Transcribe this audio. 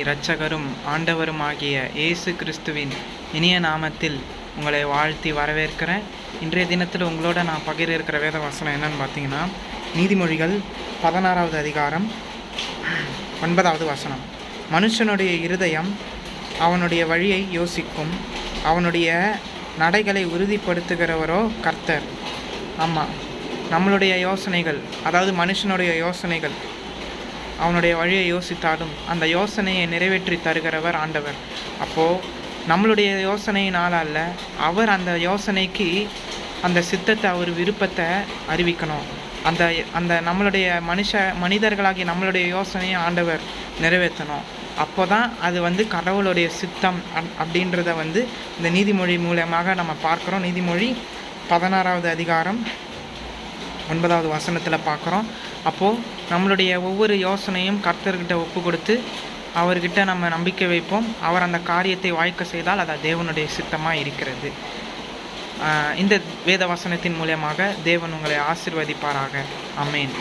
இரட்சகரும் ஆண்டவருமாகிய இயேசு கிறிஸ்துவின் இனிய நாமத்தில் உங்களை வாழ்த்தி வரவேற்கிறேன். இன்றைய தினத்தில் உங்களோட நான் பகிர இருக்கிற வேத வசனம் என்னன்னு பார்த்தீங்கன்னா நீதிமொழிகள் பதினாறாவது அதிகாரம் ஒன்பதாவது வசனம். மனுஷனுடைய இருதயம் அவனுடைய வழியை யோசிக்கும். அவனுடைய நடைகளை உறுதிப்படுத்துகிறவரோ கர்த்தர். ஆமாம் நம்மளுடைய யோசனைகள் அதாவது மனுஷனுடைய யோசனைகள் அவனுடைய வழியை யோசித்தாலும் அந்த யோசனையை நிறைவேற்றி தருகிறவர் ஆண்டவர். அப்போது நம்மளுடைய யோசனையினால் அல்ல அவர் அந்த யோசனைக்கு அந்த சித்தத்தை அவர் விருப்பத்தை அறிவிக்கணும். அந்த அந்த நம்மளுடைய மனுஷ மனிதர்களாகிய நம்மளுடைய யோசனையை ஆண்டவர் நிறைவேற்றணும். அப்போ தான் அது வந்து கடவுளுடைய சித்தம் அப் அப்படின்றத வந்து இந்த நீதிமொழி மூலயமாக நம்ம பார்க்குறோம். நீதிமொழி பதினாறாவது அதிகாரம் ஒன்பதாவது வசனத்தில் பார்க்குறோம். அப்போது நம்மளுடைய ஒவ்வொரு யோசனையும் கர்த்தர்கிட்ட ஒப்பு கொடுத்து அவர்கிட்ட நம்ம நம்பிக்கை வைப்போம். அவர் அந்த காரியத்தை வாய்க்க செய்தால் அது தேவனுடைய சித்தமாக இருக்கிறது. இந்த வேத வசனத்தின் மூலயமாக தேவன் உங்களை ஆசிர்வதிப்பாராக. அமேன்